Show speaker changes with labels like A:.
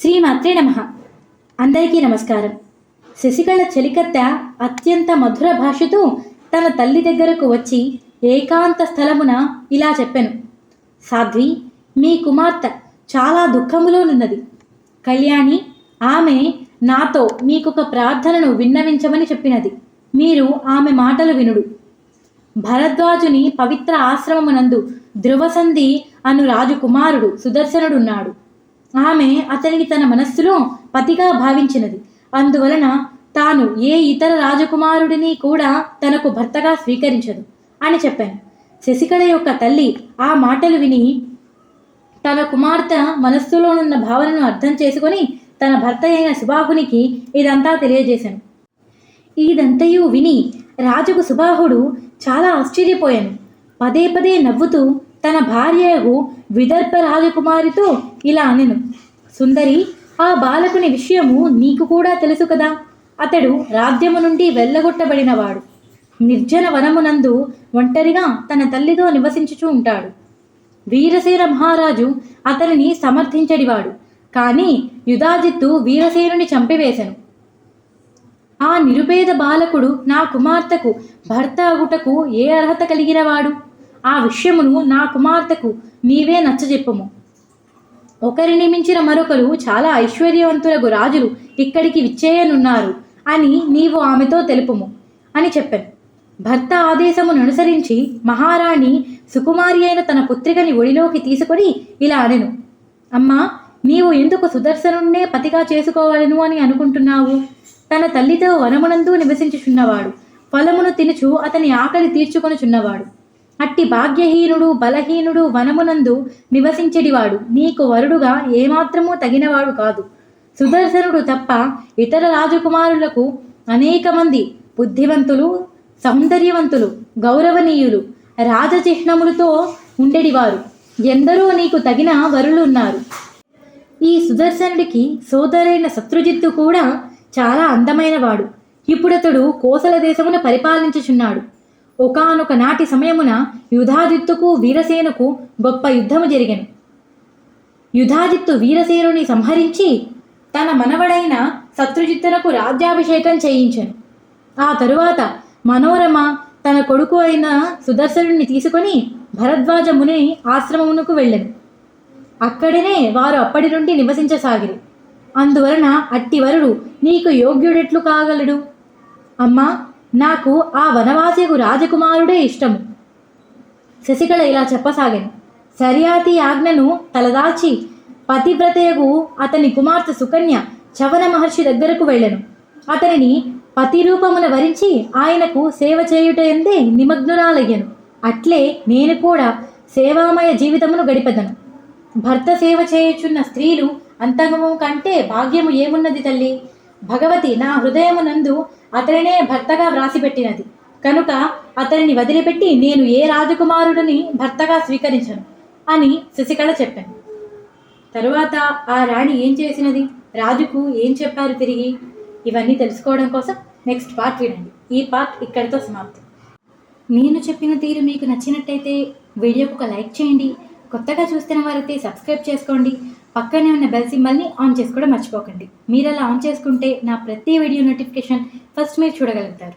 A: శ్రీమాత్రే నమ. అందరికీ నమస్కారం. శశికళ చెలికత్త అత్యంత మధుర భాషతో తన తల్లి దగ్గరకు వచ్చి ఏకాంత స్థలమున ఇలా చెప్పెను. సాధ్వి మీ కుమార్తె చాలా దుఃఖములో నున్నది. కళ్యాణి ఆమె నాతో మీకొక ప్రార్థనను విన్నవించమని చెప్పినది. మీరు ఆమె మాటలు వినుడు. భరద్వాజుని పవిత్ర ఆశ్రమమునందు ధ్రువసంధి అను రాజు కుమారుడు సుదర్శనుడున్నాడు. ఆమె అతనికి తన మనస్సులో పతిగా భావించినది. అందువలన తాను ఏ ఇతర రాజకుమారుడిని కూడా తనకు భర్తగా స్వీకరించదు అని చెప్పాను. శశికళ యొక్క తల్లి ఆ మాటలు విని తన కుమార్తె మనస్సులోనున్న భావనను అర్థం చేసుకొని తన భర్త అయిన సుబాహునికి ఇదంతా తెలియజేశాను. ఇదంతయు విని రాజుకు సుబాహుడు చాలా ఆశ్చర్యపోయాను. పదే పదే నవ్వుతూ తన భార్యకు విదర్భ రాజకుమారితో ఇలా అనెను. సుందరి ఆ బాలకుని విషయము నీకు కూడా తెలుసు కదా? అతడు రాజ్యము నుండి వెళ్ళగొట్టబడినవాడు. నిర్జన వనమునందు ఒంటరిగా తన తల్లితో నివసించుచూ ఉంటాడు. వీరసేన మహారాజు అతనిని సమర్థించడివాడు. కానీ యుధాజిత్తు వీరసేనుని చంపివేశను ఆ నిరుపేద బాలకుడు నా కుమార్తెకు భర్త అగుటకు ఏ అర్హత కలిగినవాడు? ఆ విషయమును నా కుమార్తెకు నీవే నచ్చజెప్పము. ఒకరిని మించిన మరొకరు చాలా ఐశ్వర్యవంతులకు రాజులు ఇక్కడికి విచ్చేయనున్నారు అని నీవు ఆమెతో తెలుపుము అని చెప్పాను. భర్త ఆదేశమును అనుసరించి మహారాణి సుకుమారి అయిన తన పుత్రికని ఒడిలోకి తీసుకొని ఇలా అనెను. అమ్మా నీవు ఎందుకు సుదర్శనుణ్ణే పతిగా చేసుకోవాలను అని అనుకుంటున్నావు? తన తల్లితో వనమునందు నివసించుచున్నవాడు ఫలమును తినుచు అతని ఆకలి తీర్చుకొనుచున్నవాడు. అట్టి భాగ్యహీనుడు బలహీనుడు వనమునందు నివసించెడివాడు. నీకు వరుడుగా ఏమాత్రమూ తగినవాడు కాదు. సుదర్శనుడు తప్ప ఇతర రాజకుమారులకు అనేక మంది బుద్ధివంతులు సౌందర్యవంతులు గౌరవనీయులు రాజచిహ్నములతో ఉండేడివారు. ఎందరో నీకు తగిన వరులు ఉన్నారు ఈ సుదర్శనుడికి సోదరైన శత్రుజిత్తు కూడా చాలా అందమైనవాడు. ఇప్పుడతడు కోసల దేశమును పరిపాలించుచున్నాడు. ఒకనొక నాటి సమయమున యుధాదిత్తుకు వీరసేనుకు గొప్ప యుద్ధము జరిగెను. యుధాదిత్తు వీరసేనుని సంహరించి తన మనవడైన శత్రుజిత్తునకు రాజ్యాభిషేకం చేయించాను. ఆ తరువాత మనోరమ తన కొడుకు అయిన సుదర్శనుని తీసుకొని భరద్వాజ ముని ఆశ్రమమునకు వెళ్ళను. అక్కడనే వారు అప్పటి నుండి నివసించసాగిరి. అందువలన అట్టివరుడు నీకు యోగ్యుడెట్లు కాగలడు? అమ్మా నాకు ఆ వనవాసికు రాజకుమారుడే ఇష్టము. శశికళ ఇలా చెప్పసాగాను. సరియాతి ఆజ్ఞను తలదాల్చి పతివ్రతయగు అతని కుమార్తె సుకన్య చవన మహర్షి దగ్గరకు వెళ్ళను. అతనిని పతి రూపమున వరించి ఆయనకు సేవ చేయుట ఎందే నిమగ్నురాలయ్యను. అట్లే నేను కూడా సేవామయ జీవితమును గడిపెదను. భర్త సేవ చేయుచున్న స్త్రీలు అంతగము కంటే భాగ్యము ఏమున్నది తల్లి? భగవతి నా హృదయమునందు అతనినే భర్తగా వ్రాసిపెట్టినది. కనుక అతనిని వదిలిపెట్టి నేను ఏ రాజకుమారుడిని భర్తగా స్వీకరించను? అని శశికళ చెప్పాను. తరువాత ఆ రాణి ఏం చేసినది? రాజుకు ఏం చెప్పారు తిరిగి? ఇవన్నీ తెలుసుకోవడం కోసం నెక్స్ట్ పార్ట్ వినండి. ఈ పార్ట్ ఇక్కడితో సమాప్తం. నేను చెప్పిన తీరు మీకు నచ్చినట్టయితే వీడియోకు ఒక లైక్ చేయండి. కొత్తగా చూస్తున్న వారైతే సబ్స్క్రైబ్ చేసుకోండి. పక్కనే ఉన్న బెల్ సింబల్ని ఆన్ చేసుకోవడం మర్చిపోకండి. మీరు అలా ఆన్ చేసుకుంటే నా ప్రతి వీడియో నోటిఫికేషన్ ఫస్ట్ మీరు చూడగలుగుతారు.